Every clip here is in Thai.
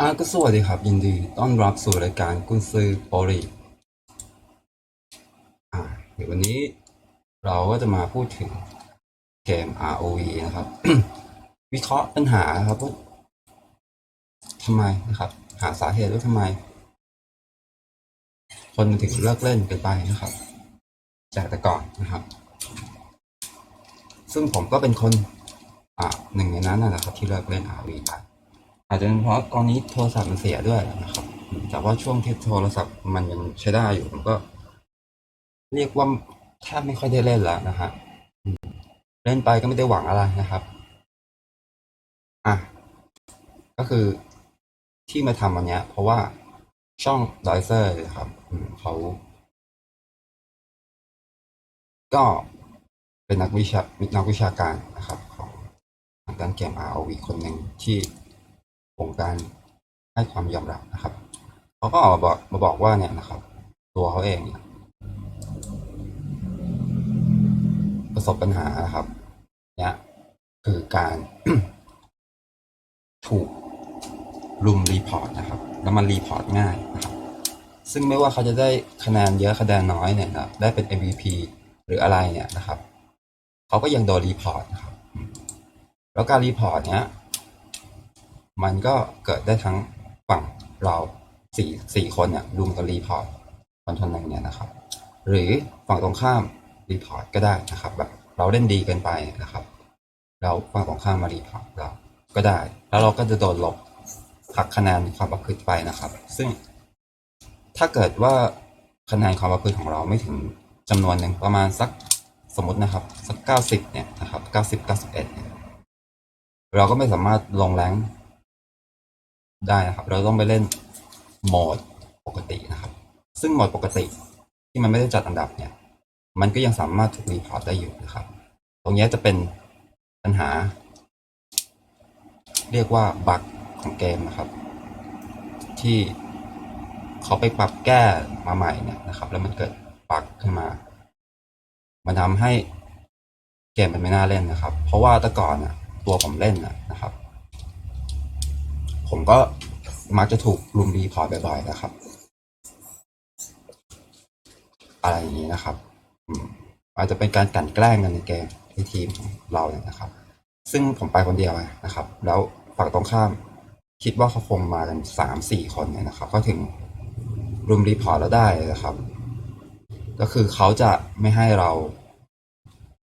อ่าก็สวัสดีครับ ยินดีต้อนรับสู่รายการกุนซือโปรีอ่าเดี๋ยววันนี้เราก็จะมาพูดถึงเกม ROV นะครับ วิเคราะห์ปัญหาครับว่าทำไมนะครับ หาสาเหตุว่าทำไม คนถึงเลิกเล่นกันไปนะครับ จากแต่ก่อนนะครับ ซึ่งผมก็เป็นคนอ่าหนึ่งในนั้นนะนะครับ ที่เลิกเล่น ROV ไป อาจจะเป็นเพราะตอนนี้โทรศัพท์มันเสียด้วยนะครับ แต่ว่าช่วงที่โทรศัพท์มันยังใช้ได้อยู่ผมก็ เรียกว่าแทบไม่ค่อยได้เล่นแล้วนะฮะเล่นไปก็ไม่ได้หวังอะไรนะครับ อะ ก็คือที่มาทำวันเนี้ยเพราะว่าช่องดอยเซอร์นะครับเขาก็เป็นนักวิชานักวิชาการนะครับ ของทางด้านเกม ROV คนหนึ่งที่ วงการให้ความยอมรับนะครับเขาก็ออกมาบอกมาบอกว่าเนี่ยนะครับ ตัวเขาเองเนี่ยประสบปัญหานะครับเนี่ยคือการถูกรุมรีพอร์ตนะครับ แล้วมันรีพอร์ตง่ายนะครับ ซึ่งไม่ว่าเขาจะได้คะแนนเยอะคะแนนน้อยเนี่ยนะได้เป็น MVP หรืออะไรเนี่ยนะครับ เขาก็ยังโดนรีพอร์ตนะครับ แล้วการรีพอร์ตเนี้ย มันก็เกิดได้ทั้งฝั่งเราสี่สี่คนเนี่ยรุมกันรีพอร์ตคนคนหนึ่งเนี่ยนะครับ หรือฝั่งตรงข้ามรีพอร์ตก็ได้นะครับ แบบเราเล่นดีเกินไปนะครับแล้วฝั่งตรงข้ามมารีพอร์ตเราก็ได้ แล้วเราก็จะโดนลบหักคะแนนความประพฤติไปนะครับ ซึ่งถ้าเกิดว่าคะแนนความประพฤติของเราไม่ถึงจำนวนหนึ่งประมาณสักสมมตินะครับสักเก้าสิบเนี่ยนะครับเก้าสิบเก้าสิบเอ็ดเราก็ไม่สามารถลงแรง ได้นะครับ เราต้องไปเล่นโหมดปกตินะครับ ซึ่งโหมดปกติที่มันไม่ได้จัดอันดับเนี่ย มันก็ยังสามารถถูกรีพอร์ตได้อยู่นะครับ ตรงนี้จะเป็นปัญหา เรียกว่าบั๊กของเกมนะครับ ที่เขาไปปรับแก้มาใหม่เนี่ยนะครับ แล้วมันเกิดบั๊กขึ้นมา มันทำให้เกมมันไม่น่าเล่นนะครับ เพราะว่าแต่ก่อนน่ะตัวผมเล่นนะครับ ผมก็มักจะถูกลุมรีพอร์ตบ่อยๆนะครับ อะไรอย่างนี้นะครับอาจจะเป็นการกลั่นแกล้งกันในเกมในทีมของเราเนี่ยนะครับ ซึ่งผมไปคนเดียวนะครับ แล้วฝั่งตรงข้าม คิดว่าเขาคงมากันสามสี่คนเนี่ยนะครับ ก็ถึงรุมรีพอร์ตแล้วได้นะครับ ก็คือเขาจะไม่ให้เรา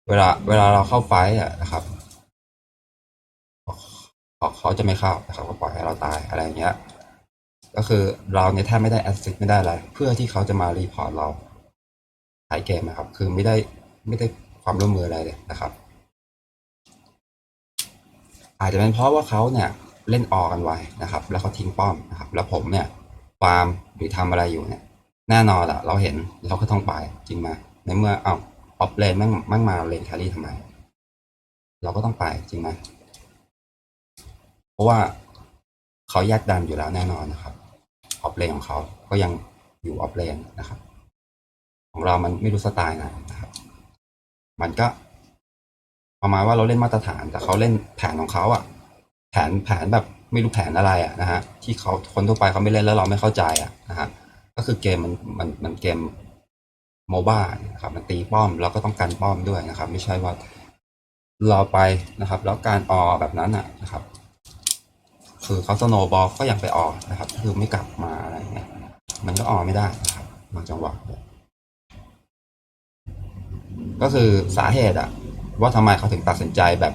เวลาเวลาเราเข้าไฟต์อะนะครับ เขาจะไม่เข้านะครับก็ปล่อยให้เราตายอะไรอย่างเงี้ย ก็คือเราเนี่ยแทบไม่ได้แอสซิสไม่ได้อะไรเพื่อที่เขาจะมารีพอร์ตเราท้ายเกมนะครับ คือไม่ได้ไม่ได้ความร่วมมืออะไรเลยนะครับ อาจจะเป็นเพราะว่าเขาเนี่ยเล่นออกันไว้นะครับ แล้วเขาทิ้งป้อมนะครับ แล้วผมเนี่ยฟาร์มหรือทำอะไรอยู่เนี่ย แน่นอนอะเราเห็นเราก็ต้องไปจริงไหมในเมื่อเอ้าออฟเลนแม่งแม่งมาเลนแครี่ทำไม เราก็ต้องไปจริงไหม เพราะว่าเขาแยกดันอยู่แล้วแน่นอนนะครับ ออฟเลนของเขาก็ยังอยู่ออฟเลนนะครับ ของเรามันไม่รู้สไตล์ไหนนะครับ มันก็ประมาณว่าเราเล่นมาตรฐาน แต่เขาเล่นแผนของเขาอะแผนแผนแบบไม่รู้แผนอะไรอะนะฮะที่เขาคนทั่วไปเขาไม่เล่นแล้วเราไม่เข้าใจอะนะฮะก็คือเกมมันมันมันเกมโมบ้านะครับมันตีป้อมเราก็ต้องการป้อมด้วยนะครับ ไม่ใช่ว่าเราไปนะครับ แล้วการออแบบนั้นอะนะครับ คือเขาสโนบอลก็ยังไปออนะครับ คือไม่กลับมาอะไรเงี้ยมันก็ออไม่ได้นะครับบางจังหวะก็คือสาเหตุอะว่าทำไมเขาถึงตัดสินใจแบบ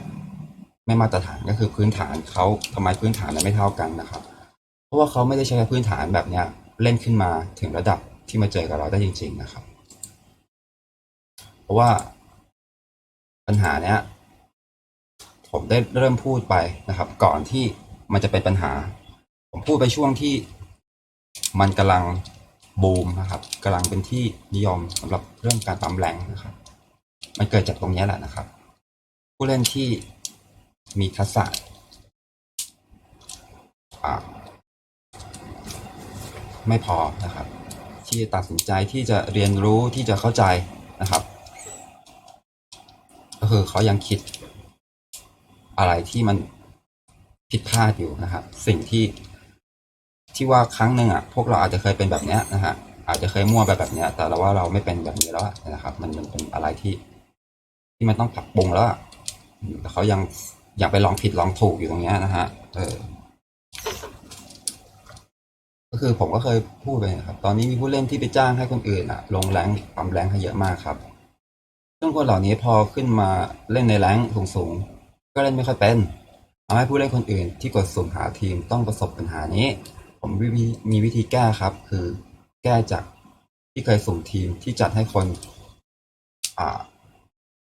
ไม่มาตรฐานก็คือพื้นฐานเขาทำไมพื้นฐานมันไม่เท่ากันนะครับ เพราะว่าเขาไม่ได้ใช้พื้นฐานแบบเนี้ยเล่นขึ้นมาถึงระดับที่มาเจอกับเราได้จริง ๆนะครับ เพราะว่าปัญหาเนี้ยผมได้เริ่มพูดไปนะครับ ก่อนที่ มันจะเป็นปัญหา ผมพูดไปช่วงที่มันกำลังบูมนะครับกำลังเป็นที่นิยมสำหรับเรื่องการปั๊มแรงนะครับ มันเกิดจากตรงนี้แหละนะครับ ผู้เล่นที่มีทักษะไม่พอนะครับ ที่ตัดสินใจที่จะเรียนรู้ที่จะเข้าใจนะครับ ก็คือเขายังคิดอะไรที่มัน ผิดพลาดอยู่นะครับ สิ่งที่ที่ว่าครั้งหนึ่งอะพวกเราอาจจะเคยเป็นแบบเนี้ยนะฮะอาจจะเคยมั่วไปแบบเนี้ย แต่เราว่าเราไม่เป็นแบบนี้แล้วนะครับ มันมันเป็นอะไรที่ ที่มันต้องปรับปรุงแล้วแต่เขายังอยากไปลองผิดลองถูกอยู่ตรงเนี้ยนะฮะเออก็คือผมก็เคยพูดไปนะครับ ตอนนี้มีผู้เล่นที่ไปจ้างให้คนอื่นอะลงแรงปั๊มแรงให้เยอะมากครับซึ่งคนเหล่านี้พอขึ้นมาเล่นในแรงสูงๆก็เล่นไม่ค่อยเป็น ทำให้ผู้เล่นคนอื่นที่กดสุ่มหาทีมต้องประสบปัญหานี้ ผมมีวิธีแก้ครับ คือแก้จากที่เคยสุ่มทีมที่จัดให้คนอ่า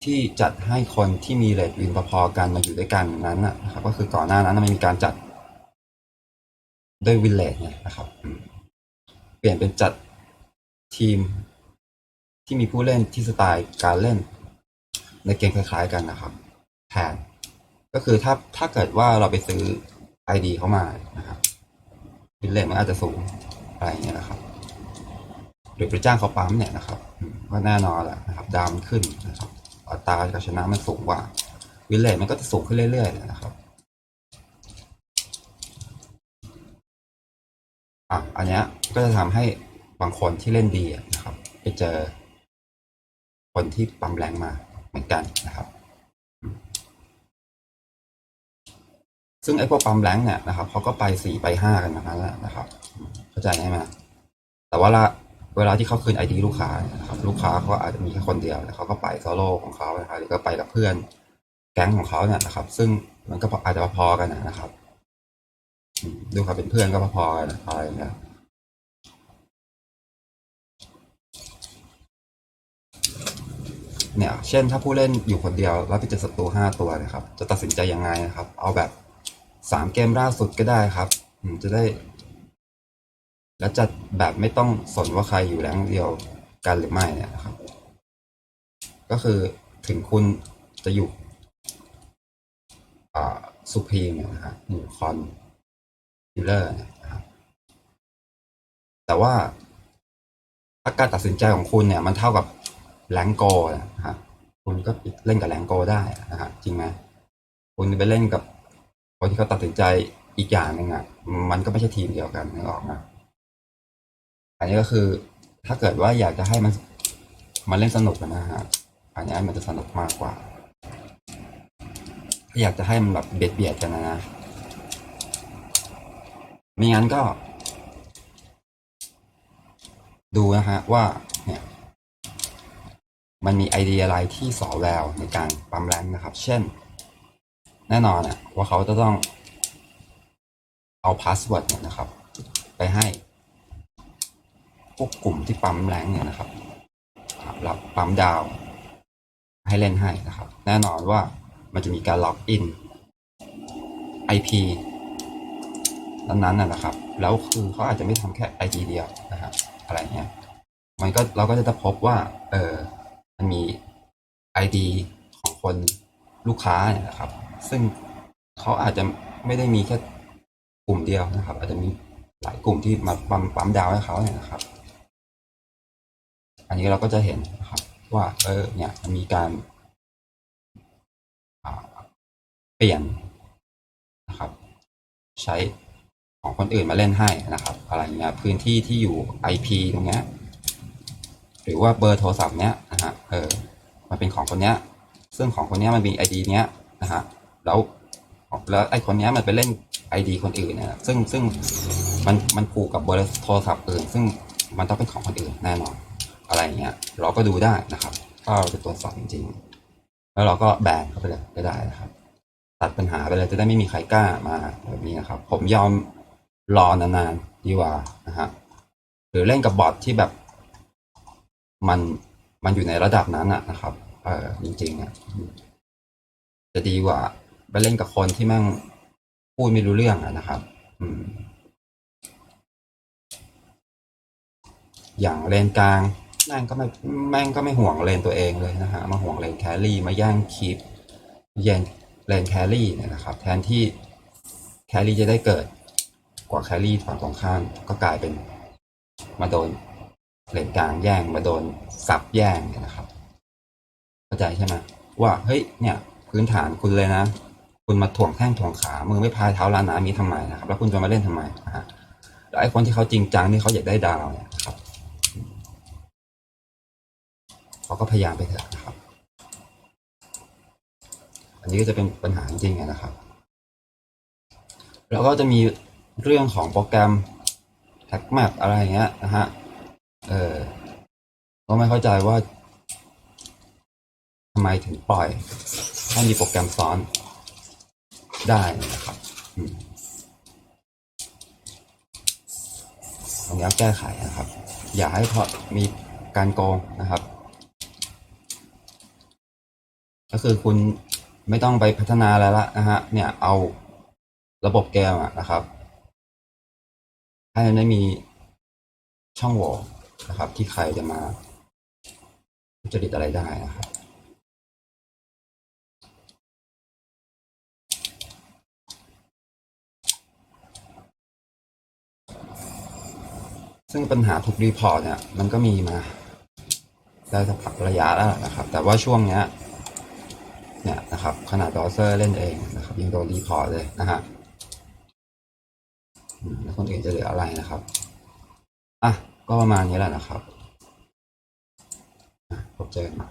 ที่จัดให้คนที่มีเรทวินพอๆกันมาอยู่ด้วยกันนั้นนะครับ ก็คือก่อนหน้านั้นมันมีการจัดด้วยวินเลทเนี่ยนะครับ เปลี่ยนเป็นจัดทีมที่มีผู้เล่นที่สไตล์การเล่นในเกมคล้ายๆกันนะครับแทน ก็คือถ้าถ้าเกิดว่าเราไปซื้อ ID เข้ามานะครับวินเลทมันอาจจะสูงอะไรอย่างเงี้ยนะครับหรือไปจ้างเขาปั๊มเนี่ยนะครับก็แน่นอนแหละนะครับดาวมันขึ้นนะครับอัตราการชนะมันสูงกว่า วินเลทมันก็จะสูงขึ้นเรื่อยๆนะครับอะอันเนี้ยก็จะทำให้บางคนที่เล่นดีนะครับ ไปเจอคนที่ปั๊มแรงมาเหมือนกันนะครับอืม ซึ่งไอ้พวกปั๊มแรงเนี่ยนะครับเขาก็ไปสี่ไปห้ากันทั้งนั้นแหละนะครับ เข้าใจไหมแต่ว่าละเวลาที่เขาคืนไอดีลูกค้านะครับลูกค้าเขาอาจจะมีแค่คนเดียวแล้วเขาก็ไปโซโล่ของเขานะครับหรือก็ไปกับเพื่อนแก๊งของเขาเนี่ยนะครับ ซึ่งมันก็อาจจะพอกันนะครับดูเขาเป็นเพื่อนก็พอๆกันอะไรอย่างเงี้ยเนี่ย เช่นถ้าผู้เล่นอยู่คนเดียวแล้วไปเจอศัตรูห้าตัวนะครับ จะตัดสินใจยังไงนะครับ เอาแบบ สามเกมล่าสุดก็ได้ครับจะได้ แล้วจะแบบไม่ต้องสนว่าใครอยู่แรงเดียวกันหรือไม่เนี่ยนะครับ ก็คือถึงคุณจะอยู่อ่าสุพีมเนี่ยนะฮะอยู่คอนฮิลเลอร์เนี่ยนะครับแต่ว่าถ้าการตัดสินใจของคุณเนี่ย มันเท่ากับแรงโกนะฮะคุณก็เล่นกับแรงโกได้นะฮะจริงไหมคุณไปเล่นกับ คนที่เขาตัดสินใจอีกอย่างหนึ่งอะ มันก็ไม่ใช่ทีมเดียวกันนึกออกไหมอันนี้ก็คือถ้าเกิดว่าอยากจะให้มันมันเล่นสนุกนะฮะอันนี้มันจะสนุกมากกว่า ถ้าอยากจะให้มันแบบเบียดเบียดกันนะนะไม่งั้นก็ ดูนะฮะว่าเนี่ยมันมีไอเดียอะไรที่สอแววในการปั๊มแรงนะครับ เช่น แน่นอนอะว่าเขาจะต้องเอาพาสเวิร์ดเนี่ยนะครับ ไปให้พวกกลุ่มที่ปั๊มแรงเนี่ยนะครับรับปั๊มดาวให้เล่นให้นะครับ แน่นอนว่ามันจะมีการล็อกอิน IP นั้นๆนะนะครับ แล้วคือเขาอาจจะไม่ทำแค่ IP เดียวนะครับอะไรเงี้ยมันก็เราก็จะพบว่า เออมันมี ID ของคน ลูกค้าเนี่ยนะครับ ซึ่งเขาอาจจะไม่ได้มีแค่กลุ่มเดียวนะครับ อาจจะมีหลายกลุ่มที่มาปั๊มปั๊มดาวให้เขาเนี่ยนะครับ อันนี้เราก็จะเห็นนะครับ ว่าเออเนี่ยมีการเปลี่ยนนะครับ ใช้ของคนอื่นมาเล่นให้นะครับ อะไรเงี้ยพื้นที่ที่อยู่ IP ตรงเนี้ยหรือว่าเบอร์โทรศัพท์เนี้ยนะฮะเออมันเป็นของคนเนี้ย ซึ่งของคนนี้มันมีไอดีเนี้ยนะฮะแล้วแล้วไอคนนี้มันไปเล่นไอดีคนอื่นนี่ยซึ่งซึ่งมันมันผูกกับเบอร์โทรศัพท์อื่น ซึ่งมันต้องเป็นของคนอื่นแน่นอนอะไรเงี้ย เราก็ดูได้นะครับ ถ้าเราจะตรวจสอบจริง ๆ แล้วเราก็แบนเข้าไปเลยก็ได้นะครับ ตัดปัญหาไปเลยจะได้ไม่มีใครกล้ามาแบบนี้นะครับ ผมยอมรอนานๆดีกว่านะฮะหรือเล่นกับบอทที่แบบ มันมันอยู่ในระดับนั้นอะนะครับ เออจริงๆอะจะดีกว่า ไปเล่นกับคนที่แม่งพูดไม่รู้เรื่องอะนะครับ อืม อย่างเลนกลางแม่งก็ไม่แม่งก็ไม่ห่วงเลนตัวเองเลยนะฮะมาห่วงเลนแครี่มาแย่งคีปแย่งเลนแครี่เนี่ยนะครับ แทนที่แครี่จะได้เกิดกว่าแครี่ฝั่งตรงข้ามก็กลายเป็นมาโดนเลนกลางแย่งมาโดนซับแย่งเนี่ยนะครับ เข้าใจใช่ไหมว่าเฮ้ยเนี่ยพื้นฐานคุณเลยนะ คุณมาถ่วงแข้งถ่วงขา มือไม่พายเท้าลานน้ำนี้ทำไมนะครับ แล้วคุณจะมาเล่นทำไมนะฮะแล้วไอ้คนที่เขาจริงจังที่เขาอยากได้ดาวเนี่ยครับเขาก็พยายามไปเถอะนะครับ อันนี้ก็จะเป็นปัญหาจริงๆนะครับ แล้วก็จะมีเรื่องของโปรแกรมแท็กแมปอะไรเงี้ยนะฮะ เออก็ไม่เข้าใจว่าำไมถึงปล่อยให้มีโปรแกรมซ้อนได้นะครับตรงนี้แก้ไขนะครับ อย่าให้พอมีการโกงนะครับ ก็คือคุณไม่ต้องไปพัฒนาอะไรละนะฮะ เนี่ยเอาระบบเกมนะครับ ให้มันไม่มีช่องโหว่นะครับ ที่ใครจะมาจริตอะไรได้นะครับ ซึ่งปัญหาถูกรีพอร์ตเนี่ยมันก็มีมาได้สักพักระยะแล้วนะครับ แต่ว่าช่วงเนี้ยเนี่ยนะครับ ขนาดดอเซอร์เล่นเองนะครับยังโดนรีพอร์ตเลยนะฮะแล้วคนอื่นจะเหลืออะไรนะครับอะก็ประมาณนี้แหละนะครับพบเจอกันใหม่